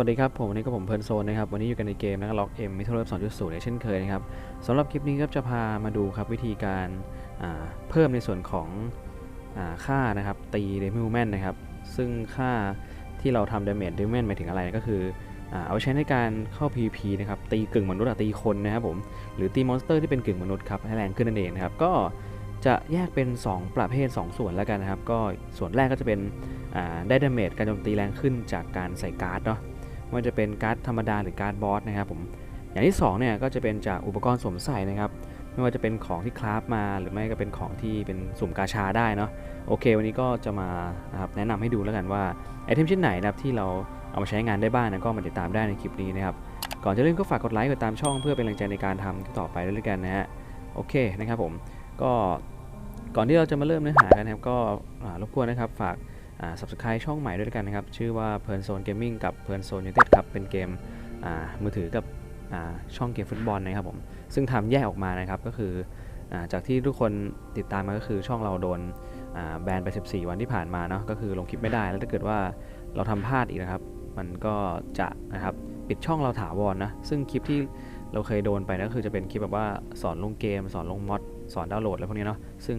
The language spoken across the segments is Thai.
สวัสดีครับ ผมวันนี้ก็ผมเพลินโซนนะครับ วันนี้อยู่กันในเกมนักล็อกเอ็มมิทเทิลสองจุดศูนย์เช่นเคยนะครับสำหรับคลิปนี้ก็จะพามาดูครับวิธีการาเพิ่มในส่วนของอค่านะครับตีเดมิวแมนนะครับ ซึ่งค่าที่เราทำเดเมจเดมิวแมนหมายถึงอะไรก็คืออเอาใช้ในการเข้า PVP นะครับตีกึ่งมนุษย์อตีคนนะครับผมหรือตีมอนสเตอร์ที่เป็นกึ่งมนุษย์ครับให้แรงขึ้นนั่นเองนะครับก็จะแยกเป็น 2 ประเภท 2 ส่วนแล้วกันนะครับ ก็ส่วนแรกก็จะเป็นได้ดาเมจการโจมตีแรงขึ้นจากการใส่การ์ดเนาะ ว่าจะเป็นการ์ดธรรมดาหรือการ์ดบอสนะครับผมอย่างที่2เนี่ยก็จะเป็นจากอุปกรณ์สวมใส่นะครับไม่ว่าจะเป็นของที่คราฟมาหรือไม่ก็เป็นของที่เป็นสุ่มกาชาได้เนาะโอเค วันนี้ก็จะมานะครับแนะนำให้ดูแล้วกันว่าไอเทมชิ้นไหนนะครับที่เราเอามาใช้งานได้บ้างนะก็มาติดตามได้ในคลิปนี้นะครับก่อนจะเริ่มก็ฝากกดไลค์กดตามช่องเพื่อเป็นกำลังใจในการทำต่อไปด้วยกันนะฮะโอเคนะครับผมก็ก่อนที่เราจะมาเริ่มเนื้อหากันนะครับก็รบกวนนะครับฝาก อ่า subscribe ช่องใหม่ด้วยกันนะครับ ชื่อว่าเพลินโซนเกมมิ่งกับเพลินโซนยูเต็ดครับ เป็นเกมอ่ามือถือกับอ่าช่องเกมฟุตบอลนะครับผม ซึ่งทำแยกออกมานะครับ ก็คืออาจากที่ทุกคนติดตามมาก็คือช่องเราโดนอ่าแบนไป 14 วันที่ผ่านมาเนาะ ก็คือลงคลิปไม่ได้ แล้วถ้าเกิดว่าเราทำพลาดอีกนะครับ มันก็จะนะครับปิดช่องเราถาวรนะซึ่งคลิปที่เราเคยโดนไปนะก็คือจะเป็นคลิปแบบว่าสอนลงเกม สอนลงมอด สอนดาวน์โหลดอะไรพวกนี้เนาะ ซึ่ง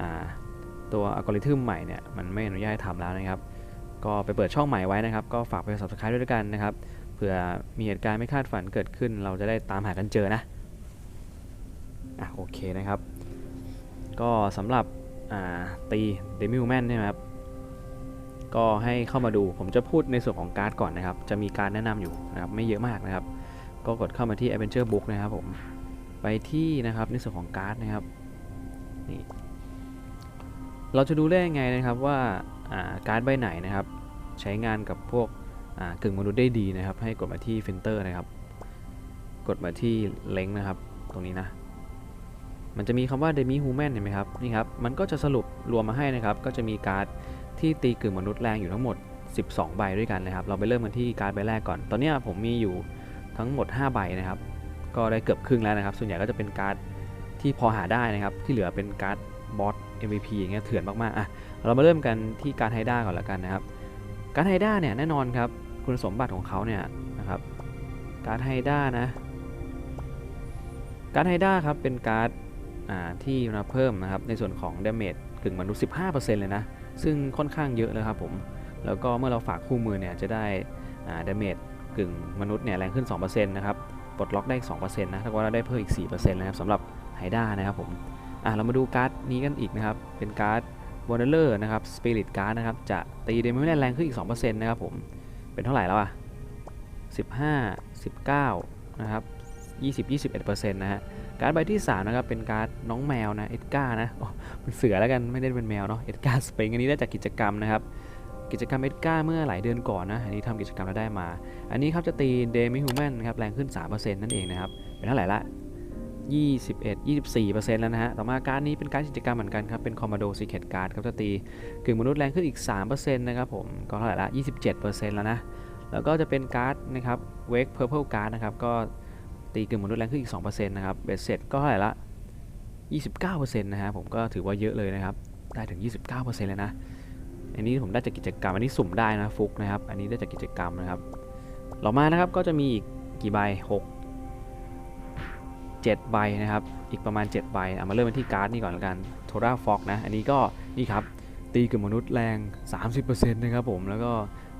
อ่า ตัวอัลกอริทึมใหม่เนี่ยมันไม่อนุญาตให้ทำแล้วนะครับ ก็ไปเปิดช่องใหม่ไว้นะครับ ก็ฝากไป subscribe ด้วยกันนะครับเผื่อมีเหตุการณ์ไม่คาดฝันเกิดขึ้น เราจะได้ตามหากันเจอนะอะโอเคนะครับ ก็สำหรับตีเดมิวแมนใช่ไหมครับก็ให้เข้ามาดูผมจะพูดในส่วนของการ์ดก่อนนะครับ จะมีการแนะนำอยู่นะครับไม่เยอะมากนะครับ ก็กดเข้ามาที่ Adventure Book นะครับผม ไปที่นะครับในส่วนของการ์ดนะครับนี่ เราจะดูได้ยังไงนะครับว่าการ์ดใบไหนนะครับ ใช้งานกับพวกกึ่งมนุษย์ได้ดีนะครับ ให้กดมาที่ฟิลเตอร์นะครับ กดมาที่เลงนะครับ ตรงนี้นะ มันจะมีคำว่า demi human เห็นไหมครับนี่ครับ มันก็จะสรุปรวมมาให้นะครับ ก็จะมีการ์ดที่ตีกึ่งมนุษย์แรงอยู่ทั้งหมด 12 ใบด้วยกันนะครับ เราไปเริ่มกันที่การ์ดใบแรกก่อน ตอนนี้ผมมีอยู่ทั้งหมด 5 ใบนะครับ ก็ได้เกือบครึ่งแล้วนะครับ ส่วนใหญ่ก็จะเป็นการ์ดที่พอหาได้นะครับ ที่เหลือเป็นการ์ดบอส MVP อย่างเงี้ยเถื่อนมากๆอะเรามาเริ่มกันที่การไฮด้าก่อนละกันนะครับการไฮด้าเนี่ยแน่นอนครับคุณสมบัติของเขาเนี่ยนะครับการไฮด้านะการไฮด้าครับเป็นการ์ดอ่าที่มาเพิ่มนะครับในส่วนของเดเมจกึ่งมนุษย์15%เลยนะซึ่งค่อนข้างเยอะเลยครับผมแล้วก็เมื่อเราฝากคู่มือเนี่ยจะได้อ่าดเมจกึ่งมนุษย์เนี่ยแรงขึ้น 2%นะครับปลดล็อกได้อีก2%นะถ้าว่าเราได้เพิ่มอีก 4%นะครับสำหรับไฮด้านะครับผม อะเรามาดูการ์ดนี้กันอีกนะครับ เป็นการ์ดวอร์เนอร์นะครับสปิริตการ์ดนะครับ จะตีเดมิเนแรงขึ้นอีก 2%นะครับผม เป็นเท่าไหร่แล้วอะ15 19 นะครับ 20 21%นะฮะ การ์ดใบที่ 3 นะครับ เป็นการ์ดน้องแมวนะ เอ็ดการ์นะอ๋อเป็นเสือแล้วกันไม่ได้เป็นแมวเนาะ เอ็ดการ์สเปงอันนี้ได้จากกิจกรรมนะครับ กิจกรรมเอ็ดการ์เมื่อหลายเดือนก่อนนะ อันนี้ทำกิจกรรมแล้วได้มา อันนี้ครับจะตีเดมิฮูแมนนะครับแรงขึ้น 3%นั่นเองนะครับ เป็นเท่าไหร่ละ 21 24%แล้วนะฮะ ต่อมาการ์ดนี้เป็นการดกิจกรรมเหมือนกันครับ เป็นคอมมานโดซีเคทการ์ดครับจะตีกึ่งมนุษย์แรงขึ้นอีก 3%นะครับผม ก็เท่าไหร่ละ 27%แล้วนะ แล้วก็จะเป็นการ์ดนะครับเวกเพอร์เพลการ์ดนะครับ ก็ตีกึ่งมนุษย์แรงขึ้นอีก 2%นะครับ เบสเสร็จก็เท่าไหร่ละ 29%นะฮะ ผมก็ถือว่าเยอะเลยนะครับ ได้ถึง 29 เลยนะ อันนี้ผมได้จากกิจกรรม อันนี้สุ่มได้นะฟุกนะครับ อันนี้ได้จากกิจกรรมนะครับต่อมานะครับก็จะมีอีกกี่ใบ 6 7 ใบนะครับ อีกประมาณ 7 ใบเอามาเริ่มกันที่การ์ดนี่ก่อนละกันโทราฟ็อกนะ อันนี้ก็นี่ครับ ตีกับมนุษย์แรง 30%นะครับผม แล้วก็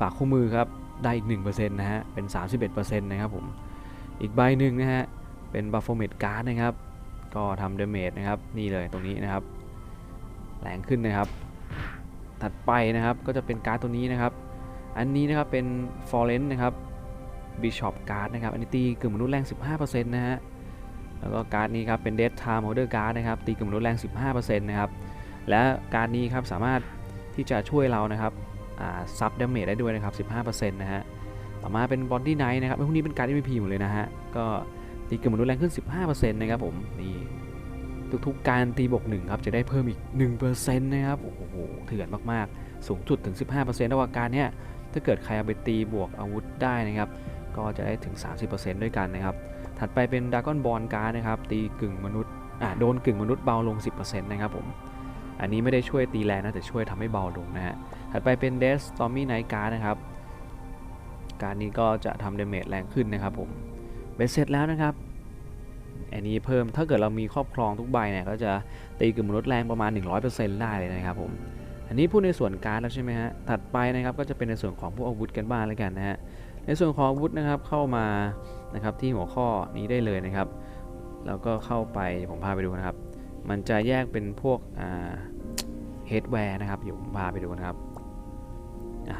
ฝากคู่มือครับ ได้อีก 1%นะฮะ เป็น 31%นะครับผม อีกใบหนึ่งนะฮะ เป็นบัฟเฟอร์เมดการ์ดนะครับ ก็ทำเดเมจนะครับ นี่เลยตรงนี้นะครับ แรงขึ้นนะครับ ถัดไปนะครับ ก็จะเป็นการ์ดตัวนี้นะครับ อันนี้นะครับเป็น f o r e n นนะครับ Bishop Card นะครับ อันนี้ตีกึ่งมนุษย์แรง 15%นะฮะ แล้วก็การ์ดนี้ครับเป็น Death Time Holder Card นะครับตีกึ่มนุษย์แรง 15%นะครับและการ์ดนี้ครับสามารถที่จะช่วยเรานะครับซับดาเมจได้ด้วยนะครับ 15%นะฮะต่อมาเป็น Body Knight นะครับพวกนี้เป็นการ์ด MVP หมดเลยนะฮะก็ตีกึ่มนุษย์แรงขึ้น 15%นะครับผมนี่ทุกๆการตีบวก1ครับจะได้เพิ่มอีก 1%นะครับโอ้โหเถื่อนมากๆ สูงสุดถึง 15%ระหว่าการเนี้ยถ้าเกิดใครเอาไปตีบวกอาวุธได้นะครับ ก็จะได้ถึง 30%ด้วยกันนะครับ ถัดไปเป็นด r a ก้อนบอลการ์ดนะครับ ตีกึ่งมนุษย์อ่าโดนกึ่งมนุษย์เบาลง 10%นะครับผม อันนี้ไม่ได้ช่วยตีแรงนะ แต่ช่วยทำให้เบาลงนะฮะ ถัดไปเป็นเดสตอมมี่ไนการ์ดนะครับ การนี้ก็จะทำเดเมจแรงขึ้นนะครับผมเบ็ดเสร็จแล้วนะครับ อันนี้เพิ่มถ้าเกิดเรามีครอบครองทุกใบเนี่ยก็จะตีกึ่งมนุษย์แรงประมาณ 100%ได้เลยนะครับผมอันนี้พูดในส่วนการ์ดแล้วใช่ไหมฮะ ถัดไปนะครับก็จะเป็นในส่วนของพวกอาวุธกันบ้างแล้วกันนะฮะ ในส่วนของอาวุธนะครับเข้ามานะครับที่หัวข้อนี้ได้เลยนะครับ แล้วก็เข้าไปผมพาไปดูนะครับ มันจะแยกเป็นพวกเฮดแวร์นะครับเดี๋ยวผมพาไปดูนะครับ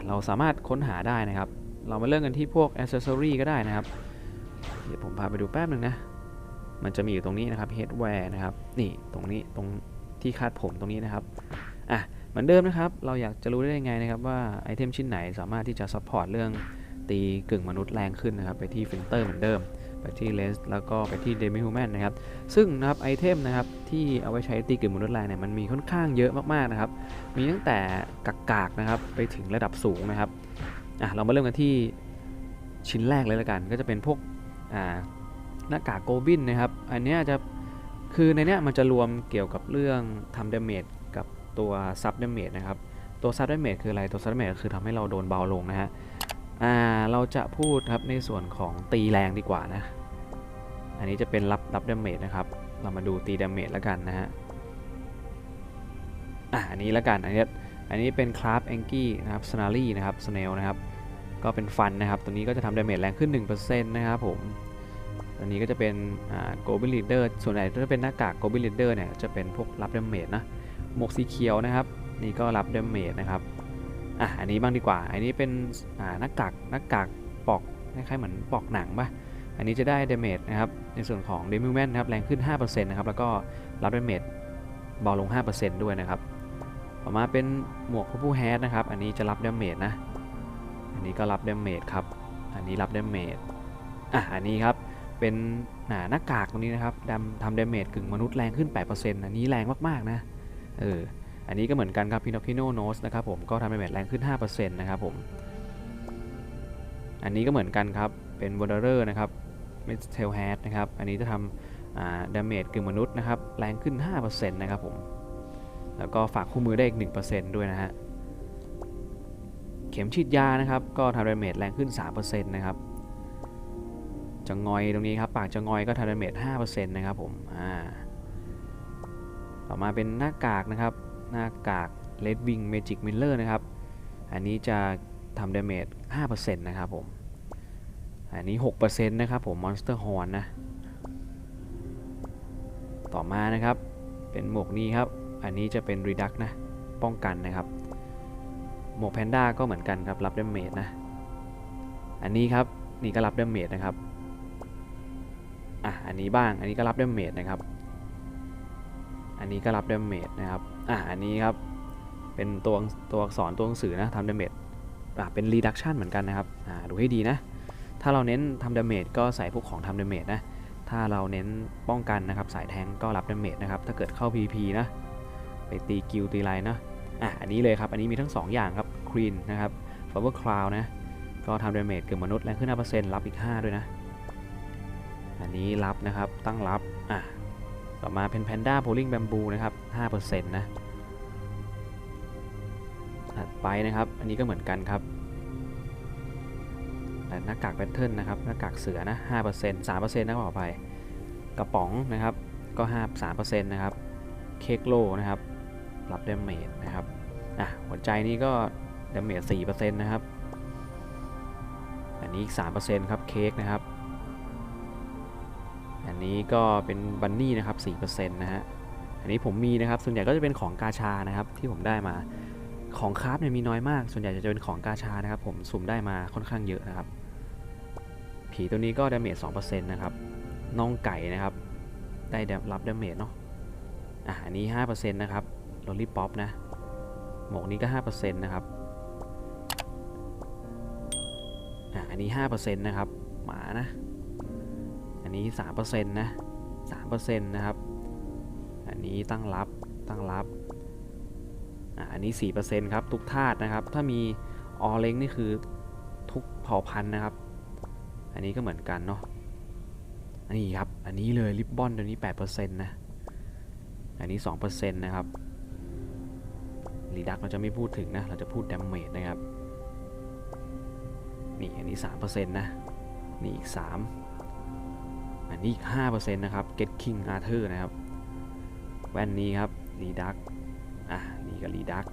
เราสามารถค้นหาได้นะครับ เรามาเริ่มกันที่พวกอ c เซสซอรีก็ได้นะครับ เดี๋ยวผมพาไปดูแป๊บหนึ่งนะ มันจะมีอยู่ตรงนี้นะครับ headwear นะครับ นี่ตรงนี้ตรงที่คาดผมตรงนี้นะครับ อะเหมือนเดิมนะครับ เราอยากจะรู้ได้ยังไงนะครับว่าไอเทมชิ้นไหนสามารถที่จะซัพพอร์ตเรื่อง ตีกึ่งมนุษย์แรงขึ้นนะครับไปที่ฟิลเตอร์เหมือนเดิม ไปที่เลนส์แล้วก็ไปที่เดมิฮูแมนนะครับซึ่งนะครับไอเทมนะครับที่เอาไว้ใช้ตีกึ่งมนุษย์แรงเนี่ยมันมีค่อนข้างเยอะมากๆนะครับมีตั้งแต่กากๆนะครับไปถึงระดับสูงนะครับอะเรามาเริ่มกันที่ชิ้นแรกเลยละกัน ก็จะเป็นพวกอ่าหน้ากากโกบินนะครับอันเนี้ยจะคือในเนี้ยมันจะรวมเกี่ยวกับเรื่องทำดาเมจกับตัวซับดาเมจนะครับตัวซับดาเมจคืออะไรตัวซับดาเมจคือทำให้เราโดนเบาลงนะฮะ อ่าเราจะพูดครับในส่วนของตีแรงดีกว่านะ อันนี้จะเป็นรับรับดาเมจนะครับ เรามาดูตีดาเมจแล้วกันนะฮะอ่าอันนี้แล้วกันอันนี้อันนี้เป็นคราฟแองกี้นะครับสนารีนะครับสเนลนะครับก็เป็นฟันนะครับตัวนี้ก็จะทำดาเมจแรงขึ้น 1%นะครับผมอันนี้ก็จะเป็นโกลบิลลีดเดอร์ส่วนใหญ่ถ้าเป็นหน้ากากโกลบิลลีดเดอร์เนี่ยจะเป็นพวกรับดาเมจนะหมวกสีเขียวนะครับ นี่ก็รับดาเมจนะครับ อะอันนี้บ้างดีกว่า อันนี้เป็นอ่าหน้ากากหน้ากากปอกคล้ายๆเหมือนปอกหนังปะอันนี้จะได้เดเมจนะครับในส่วนของเดมิวแมนนะครับแรงขึ้น 5%นะครับแล้วก็รับเดาเมจเบาลง 5%ด้วยนะครับต่อมาเป็นหมวกผู้แฮดนะครับ อันนี้จะรับเดเมจนะ อันนี้ก็รับเดเมจครับ อันนี้รับเดเมจอะอันนี้ครับเป็นหนาหน้ากากตรงนี้นะครับดำทำดเมจกึ่งมนุษย์แรงขึ้น 8%อันนี้แรงมากๆนะเออ อันนี้ก็เหมือนกันครับพินอ c คิโนโนสนะครับผมก็ทำดาเมจแรงขึ้น 5%นะครับผมอันนี้ก็เหมือนกันครับเป็นวอร์เรอร์นะครับมิสเทลแฮดนะครับอันนี้จะทำดาเมจกึ่งมนุษย์นะครับแรงขึ้น 5%นะครับผมแล้วก็ฝากคู่มือได้อีก 1%ด้วยนะฮะเข็มฉีดยานะครับก็ทำดาเมจแรงขึ้น 3%นะครับจะงอยตรงนี้ครับปากจะงอยก็ทำดาเมจ5%นะครับผมอ่าต่อมาเป็นหน้ากากนะครับ หน้ากาก Red Wing Magic Miller นะครับ อันนี้จะทำดาเมจ5%นะครับผม อันนี้ 6%นะครับผม Monster Horn นะ ต่อมานะครับ เป็นหมวกนี้ครับ อันนี้จะเป็น Reduct นะ ป้องกันนะครับ หมวกแพนด้าก็เหมือนกันครับ รับดาเมจนะ อันนี้ครับ นี่ก็รับดาเมจนะครับ อะ อันนี้บ้าง อันนี้ก็รับดาเมจนะครับ อันนี้ก็รับดาเมจนะครับ อะอันนี้ครับ เป็นตัวตัวอักษรตัวหนังสือนะทำดาเมจอะเป็น reduction เหมือนกันนะครับอ่าดูให้ดีนะ ถ้าเราเน้นทำดาเมจก็ใส่พวกของทำดาเมจนะ ถ้าเราเน้นป้องกันนะครับ สายแทงก็รับดาเมจนะครับ ถ้าเกิดเข้า PVP นะ ไปตีกิลตีไลน์นะอะอันนี้เลยครับ อันนี้มีทั้ง 2 อย่างครับ Queen นะครับ Flower Cloud นะ ก็ทำดาเมจเกือบมนุษย์แรงขึ้น 5%รับอีก 5 ด้วยนะ อันนี้รับนะครับ ตั้งรับ อะ ต่อมาเป็น Panda Polling Bamboo นะครับ 5%นะถัดไปนะครับ อันนี้ก็เหมือนกันครับแต่หน้ากากแพทเทิร์นนะครับหน้ากากเสือนะ5% 3%นะขออภัยกระป๋องนะครับก็5 3%นะครับเค้กโลนะครับรับดาเมจนะครับอะหัวใจนี่ก็ดาเมจ4%นะครับอันนี้อีก3%ครับเค้กนะครับอันนี้ก็เป็นบันนี่นะครับ4%นะฮะ นนี้ผมมีนะครับ ส่วนใหญ่ก็จะเป็นของกาชานะครับ ที่ผมได้มา ของคราฟเนี่ยมีน้อยมาก ส่วนใหญ่จะเป็นของกาชานะครับ ผมสุ่มได้มาค่อนข้างเยอะนะครับ ผีตัวนี้ก็ดาเมจ2%นะครับ น้องไก่นะครับ ได้รับดาเมจเนาะ อะอันนี้5%นะครับลอลี่ป๊อปนะ หมวกนี้ก็5%นะครับ อะอันนี้5%นะครับ หมานะ อันนี้3%นะ3%นะครับ นนี้ตั้งรับตั้งรับอะอันนี้ 4%ครับ ทุกธาตุนะครับ ถ้ามีออเล้งนี่คือทุกเผ่าพันธุ์นะครับ อันนี้ก็เหมือนกันเนาะน,นี่ครับ อันนี้เลยริบบอนตัวนี้ 8%นะ อันนี้ 2%นะครับรีดักเราจะไม่พูดถึงนะ เราจะพูดดาเมจนะครับ นี่อันนี้ 3%นะ นี่อีก 3 อันนี้อีก 5%นะครับ Get King Arthur นะครับ แว่นนี้ครับรีดักอะนี่ก็รีดัก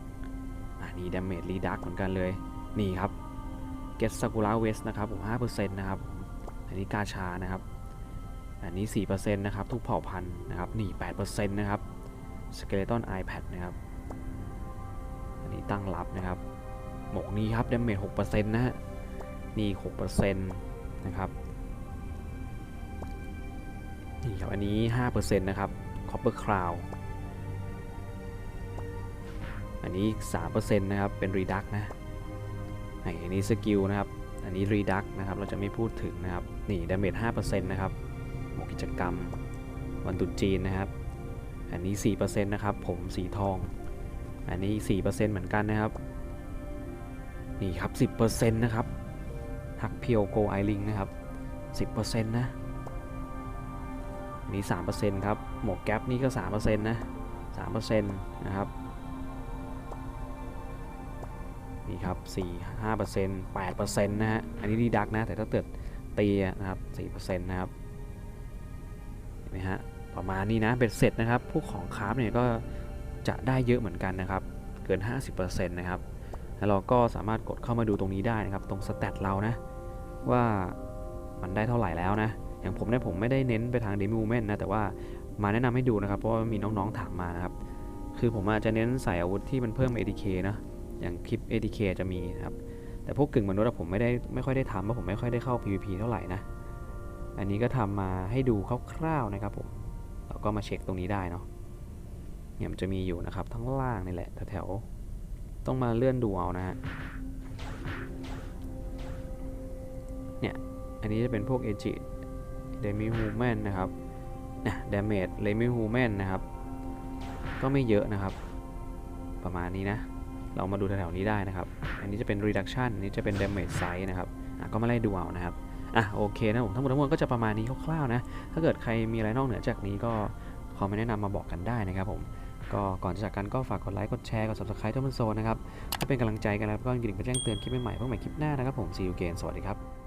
อะนี่ Damage รีดักเหมือนกันเลย นี่ครับ Get Sakura West นะครับผม5%นะครับ อันนี้กาชานะครับ อันนี้ 4%นะครับ ทุกเผ่าพันธุ์นะครับ นี่ 8%นะครับ Skeleton iPad นะครับ อันนี้ตั้งรับนะครับ หมวกนี้ครับ Damage 6%นะฮะ นี่ 6%นะครับ นี่ครับ อันนี้ 5%นะครับ Copper Crown อันนี้ 3%นะครับ เป็น Reduct นะอันนี้สกิลนะครับ อันนี้ Reduct นะครับ เราจะไม่พูดถึงนะครับ นี่ Damage 5%นะครับหมกิจกรรมวันตุจีนนะครับ อันนี้ 4%นะครับ ผมสีทอง อันนี้ 4%เหมือนกันนะครับ นี่ครับ 10%นะครับฮักเพียวโกไอลิงนะครับ 10%นะ นี้ 3%ครับ หมวกแก๊ปนี่ก็ 3%นะ3%นะครับ นี่ครับ 4 5% 8%นะฮะ อันนี้ดีดักนะ แต่ถ้าเกิดตีนะครับ 4%นะครับ เห็นไหมฮะ ประมาณนี้นะ เป็นเสร็จนะครับ พวกของคราฟเนี่ยก็จะได้เยอะเหมือนกันนะครับ เกิน 50%นะครับ แล้วเราก็สามารถกดเข้ามาดูตรงนี้ได้นะครับ ตรงสแตทเรานะ ว่ามันได้เท่าไหร่แล้วนะ อย่างผมเนี่ยผมไม่ได้เน้นไปทาง d e m o v e m e n t นะแต่ว่ามาแนะนำให้ดูนะครับ เพราะว่ามีน้องๆถามมานะครับ คือผมอาจจะเน้นใส่อาวุธที่มันเพิ่ม ADK นะอย่างคลิป ADK จะมีนะครับ แต่พวกกึ่งมนุษย์ผมไม่ได้ไม่ค่อยได้ทำเพราะผมไม่ค่อยได้เข้า PVP เท่าไหร่นะอันนี้ก็ทำมาให้ดูคร่าวๆนะครับผมเราก็มาเช็คตรงนี้ได้เนาะเนี่ยมันจะมีอยู่นะครับทั้งล่างนี่แหละแถวๆต้องมาเลื่อนดูเอานะฮะเนี่ยอันนี้จะเป็นพวกเอจิ Edge Demi Human นะครับนะ Damage Demi Human นะครับ ก็ไม่เยอะนะครับ ประมาณนี้นะ เรามาดูแถวๆนี้ได้นะครับ อันนี้จะเป็น reduction อันนี้จะเป็น damage size นะครับอะก็มาไล่ดูเอานะครับอะโอเคนะผมทั้งหมดทั้งมวลก็จะประมาณนี้คร่าวๆนะ ถ้าเกิดใครมีอะไรนอกเหนือจากนี้ก็คอมเมนต์แนะนำมาบอกกันได้นะครับผมก็ก่อนจะจากกันก็ฝากกดไลค์ กดแชร์ กด subscribe ทุกคนโซนนะครับเพื่อเป็นกำลังใจกันแล้วก็ยินดีกับแจ้งเตือนคลิปใหม่ๆเพื่อใหม่คลิปหน้านะครับผม see you again สวัสดีครับ